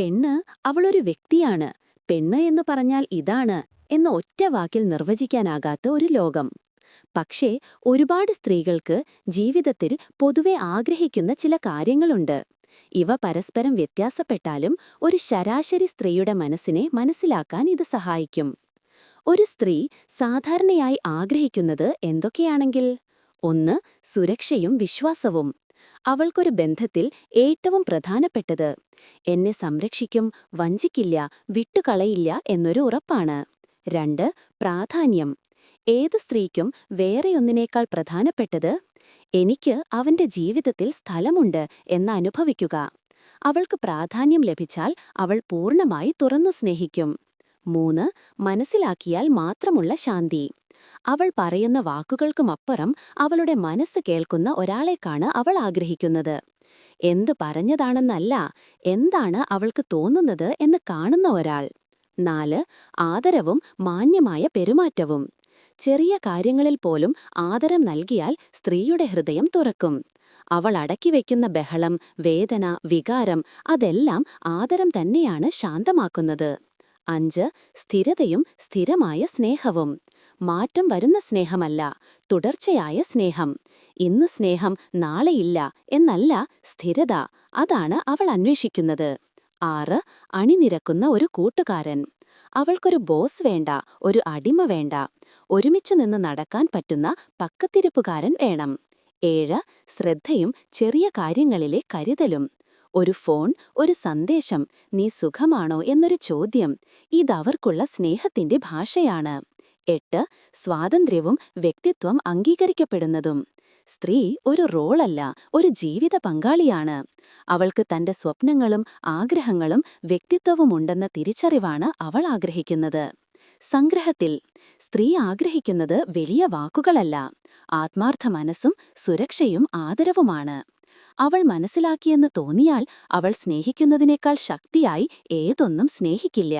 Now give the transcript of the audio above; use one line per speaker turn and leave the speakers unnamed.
പെണ്ണ് അവളൊരു വ്യക്തിയാണ്. പെണ്ണ് എന്ന് പറഞ്ഞാൽ ഇതാണ് എന്ന ഒറ്റ വാക്കിൽ നിർവചിക്കാനാകാത്ത ഒരു ലോകം. പക്ഷേ ഒരുപാട് സ്ത്രീകൾക്ക് ജീവിതത്തിൽ പൊതുവെ ആഗ്രഹിക്കുന്ന ചില കാര്യങ്ങളുണ്ട്. ഇവ പരസ്പരം വ്യത്യാസപ്പെട്ടാലും ഒരു ശരാശരി സ്ത്രീയുടെ മനസ്സിനെ മനസ്സിലാക്കാൻ ഇത് സഹായിക്കും. ഒരു സ്ത്രീ സാധാരണയായി ആഗ്രഹിക്കുന്നത് എന്തൊക്കെയാണെങ്കിൽ? ഒന്ന് സുരക്ഷയും വിശ്വാസവും. അവൾക്കൊരു ബന്ധത്തിൽ ഏറ്റവും പ്രധാനപ്പെട്ടത്. എന്നെ സംരക്ഷിക്കും വഞ്ചിക്കില്ല വിട്ടുകളയില്ല എന്നൊരു ഉറപ്പാണ്. രണ്ട് പ്രാധാന്യം. ഏത് സ്ത്രീക്കും വേറെയൊന്നിനേക്കാൾ പ്രധാനപ്പെട്ടത്? എനിക്ക് അവന്റെ ജീവിതത്തിൽ സ്ഥലമുണ്ട് എന്ന് അനുഭവിക്കുക. അവൾക്ക് പ്രാധാന്യം ലഭിച്ചാൽ അവൾ പൂർണമായി തുറന്നു സ്നേഹിക്കും. മൂന്ന് മനസ്സിലാക്കിയാൽ മാത്രമുള്ള ശാന്തി. അവൾ പറയുന്ന വാക്കുകൾക്കുമപ്പുറം അവളുടെ മനസ്സ് കേൾക്കുന്ന ഒരാളേക്കാണ് അവൾ ആഗ്രഹിക്കുന്നത്. എന്ത് പറഞ്ഞതാണെന്നല്ല എന്താണ് അവൾക്ക് തോന്നുന്നത് എന്ന് കാണുന്ന ഒരാൾ. നാല് ആദരവും മാന്യമായ പെരുമാറ്റവും. ചെറിയ കാര്യങ്ങളിൽ പോലും ആദരം നൽകിയാൽ സ്ത്രീയുടെ ഹൃദയം തുറക്കും. അവൾ അടക്കിവെക്കുന്ന ബഹളം വേദന വികാരം അതെല്ലാം ആദരം തന്നെയാണ് ശാന്തമാക്കുന്നത്. അഞ്ച് സ്ഥിരതയും സ്ഥിരമായ സ്നേഹവും. മാറ്റം വരുന്ന സ്നേഹമല്ല തുടർച്ചയായ സ്നേഹം. ഇന്ന് സ്നേഹം നാളെയില്ല എന്നല്ല സ്ഥിരത അതാണ് അവൾ അന്വേഷിക്കുന്നത്. ആറ് അണിനിരക്കുന്ന ഒരു കൂട്ടുകാരൻ. അവൾക്കൊരു ബോസ് വേണ്ട ഒരു അടിമ വേണ്ട. ഒരുമിച്ച് നിന്ന് നടക്കാൻ പറ്റുന്ന പക്കത്തിരിപ്പുകാരൻ വേണം. ഏഴ് ശ്രദ്ധയും ചെറിയ കാര്യങ്ങളിലെ കരുതലും. ഒരു ഫോൺ ഒരു സന്ദേശം നീ സുഖമാണോ? എന്നൊരു ചോദ്യം. ഇതവർക്കുള്ള സ്നേഹത്തിന്റെ ഭാഷയാണ്. എട്ട് സ്വാതന്ത്ര്യവും വ്യക്തിത്വം അംഗീകരിക്കപ്പെടുന്നതും. സ്ത്രീ ഒരു റോളല്ല ഒരു ജീവിത പങ്കാളിയാണ്. അവൾക്ക് തന്റെ സ്വപ്നങ്ങളും ആഗ്രഹങ്ങളും വ്യക്തിത്വവുമുണ്ടെന്ന തിരിച്ചറിവാണ് അവൾ ആഗ്രഹിക്കുന്നത്. സംഗ്രഹത്തിൽ സ്ത്രീ ആഗ്രഹിക്കുന്നത് വലിയ വാക്കുകളല്ല ആത്മാർത്ഥ മനസ്സും സുരക്ഷയും ആദരവുമാണ്. അവൾ മനസ്സിലാക്കിയെന്ന് തോന്നിയാൽ അവൾ സ്നേഹിക്കുന്നതിനേക്കാൾ ശക്തിയായി ഏതൊന്നും സ്നേഹിക്കില്ല.